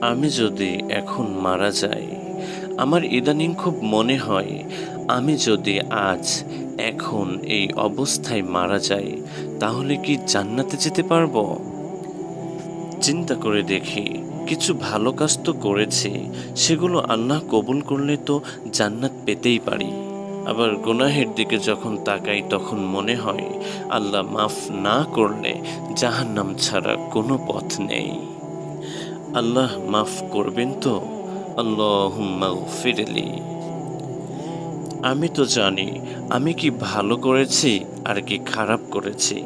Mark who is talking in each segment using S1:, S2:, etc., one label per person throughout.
S1: আমি যদি এখন মারা যাই, আমার ইদানিং খুব মনে হয়, আমি যদি আজ এখন এই অবস্থায় মারা যাই, তাহলে কি জান্নাতে যেতে পারব? চিন্তা করে দেখি, কিছু ভালো কাজ তো করেছি, সেগুলো আল্লাহ কবুল করলে তো জান্নাত পেতেই পারি। আবার গুনাহের দিকে যখন তাকাই, তখন মনে হয়, আল্লাহ মাফ না করলে জাহান্নাম ছাড়া কোনো পথ নেই। আল্লাহ মাফ করবেন তো? আল্লাহ ফিরলি আমি তো জানি, আমি কি ভালো করেছি আর কি খারাপ করেছি।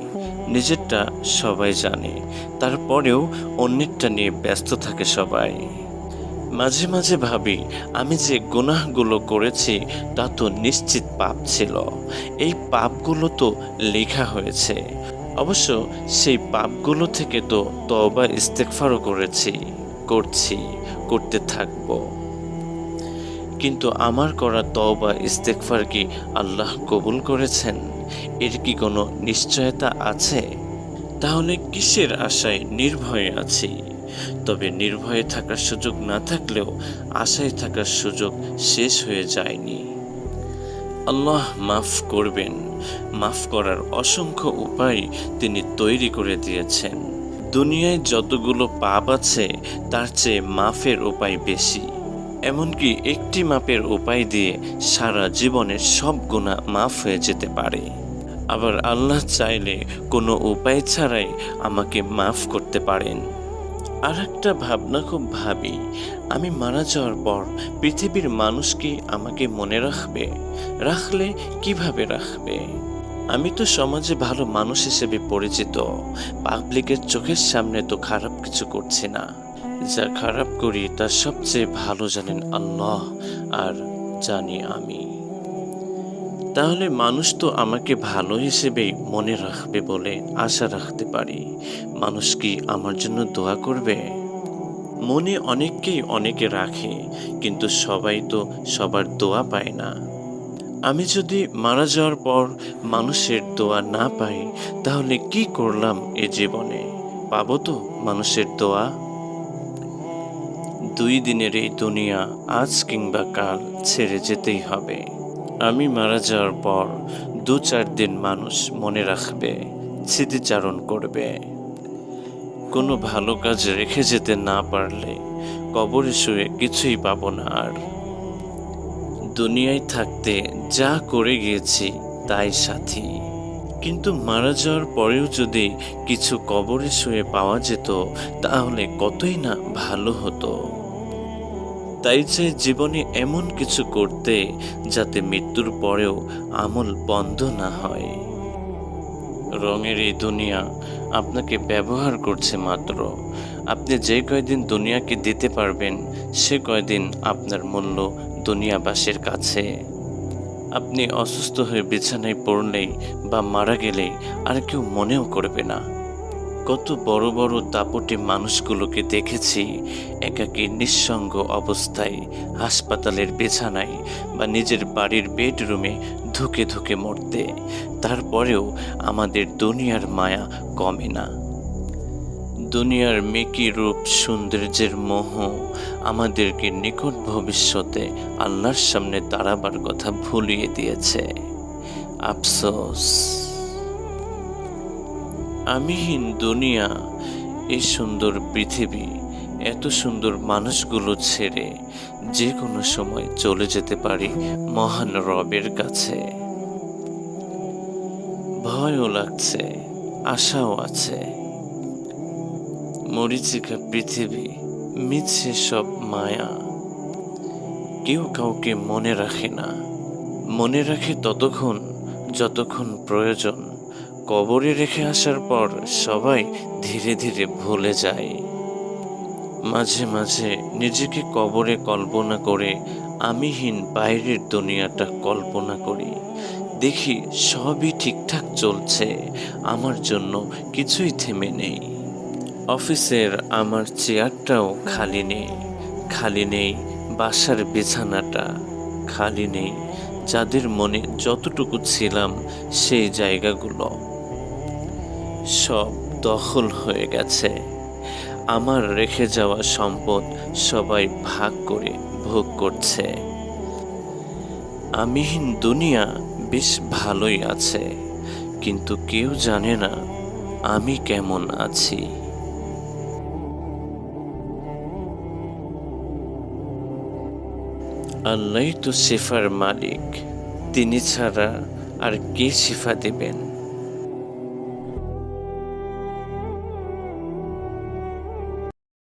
S1: নিজেরটা সবাই জানে, তারপরেও অন্যেরটা নিয়ে ব্যস্ত থাকে সবাই। মাঝে মাঝে ভাবি, আমি যে গুনাহগুলো করেছি, তা তো নিশ্চিত পাপ ছিল। এই পাপগুলো তো লেখা হয়েছে। অবশ্য সেই পাপগুলো থেকে তো তবা ইস্তেকফারও করেছি। করছি, করতে থাকব। কিন্তু আমার করা তওবা ইস্তেকফার কি আল্লাহ কবুল করেছেন? এর কি কোনো নিশ্চয়তা আছে? তাহলে কিসের আশায় নির্ভয়ে আছি? তবে নির্ভয়ে থাকার সুযোগ না থাকলেও আশায় থাকার সুযোগ শেষ হয়ে যায়নি। আল্লাহ মাফ করবেন। মাফ করার অসংখ্য উপায় তিনি তৈরি করে দিয়েছেন। দুনিয়ায় যতগুলো পাপ আছে, তার চেয়ে মাফের উপায় বেশি। এমনকি একটি মাপের উপায় দিয়ে সারা জীবনের সব গুণা মাফ হয়ে যেতে পারে। আবার আল্লাহ চাইলে কোনো উপায় ছাড়াই আমাকে মাফ করতে পারেন। আর একটা ভাবনা খুব ভাবি, আমি মারা যাওয়ার পর পৃথিবীর মানুষ কি আমাকে মনে রাখবে? রাখলে কীভাবে রাখবে? আমি তো সমাজে ভালো মানুষ হিসেবে পরিচিত। পাবলিকের চোখের সামনে তো খারাপ কিছু করছি না। যা খারাপ করি, তা সবচেয়ে ভালো জানেন আল্লাহ, আর জানি আমি। তাহলে মানুষ তো আমাকে ভালো হিসেবেই মনে রাখবে বলে আশা রাখতে পারি। মানুষ কি আমার জন্য দোয়া করবে? মনে অনেককেই অনেকে রাখে, কিন্তু সবাই তো সবার দোয়া পায় না। আমি যদি মারা যাওয়ার পর মানুষের দোয়া না পাই, তাহলে কি করলাম এ জীবনে? পাবো তো মানুষের দোয়া? দুই দিনের এই দুনিয়া আজ কিংবা কাল ছেড়ে যেতেই হবে। আমি মারা যাওয়ার পর দু চার দিন মানুষ মনে রাখবে, স্মৃতিচারণ করবে। কোনো ভালো কাজ রেখে যেতে না পারলে কবরে শুয়ে কিছুই পাবো না আর। দুনিয়ায় থাকতে যা করে গিয়েছি, তাই সাথী। কিন্তু মারা যাওয়ার পরেও যদি কিছু কবরে শুয়ে পাওয়া যেত, তাহলে কতই না ভালো হতো। তাই চাই জীবনে এমন কিছু করতে, যাতে মৃত্যুর পরেও আমল বন্ধ না হয়। রঙের এই দুনিয়া আপনাকে ব্যবহার করছে মাত্র। আপনি যে কয়দিন দুনিয়াকে দিতে পারবেন, সে কয়দিন আপনার মূল্য দুনিয়াবাসীর কাছে। আপনি অসুস্থ হয়ে বিছানায় পড়লেই বা মারা গেলেই আর কেউ মনেও করবে না। কত বড় বড় দাপটে মানুষগুলোকে দেখেছি একাকী নিঃসঙ্গ অবস্থায় হাসপাতালের বিছানায় বা নিজের বাড়ির বেডরুমে ধুকে ধুকে মরতে। তারপরেও আমাদের দুনিয়ার মায়া কমে না। দুনিয়ার মেকি রূপ সৌন্দর্যের মোহ আমাদেরকে নিকট ভবিষ্যতে আল্লাহর সামনে দাঁড়াবার কথা ভুলিয়ে দিয়েছে। আফসোস। আমিহীন দুনিয়া এই সুন্দর পৃথিবী, এত সুন্দর মানুষগুলো ছেড়ে যে কোনো সময় চলে যেতে পারি মহান রবের কাছে। ভয়ও লাগছে, আশাও আছে। মরিচিকা পৃথিবী, মিছে সব মায়া। কেউ কাউকে মনে রাখে না। মনে রাখে ততক্ষণ, যতক্ষণ প্রয়োজন। কবরে রেখে আসার পর সবাই ধীরে ধীরে ভুলে যায়। মাঝে মাঝে নিজেকে কবরে কল্পনা করে আমিহীন বাইরের দুনিয়াটা কল্পনা করি। দেখি সবই ঠিকঠাক চলছে। আমার জন্য কিছুই থেমে নেই। অফিসের আমার চেয়ারটাও খালি নেই। খালি নেই বাসার বিছানাটা। খালি নেই যাদের মনে যতটুকু ছিলাম সেই জায়গাগুলো। সব দখল হয়ে গেছে। আমার রেখে যাওয়া সম্পদ সবাই ভাগ করে ভোগ করছে। আমিহীন দুনিয়া বেশ ভালোই আছে, কিন্তু কেউ জানে না আমি কেমন আছি। আল্লাহ তো সেফার মালিক তিনি ছাড়া আর কে সেফা দেবেন?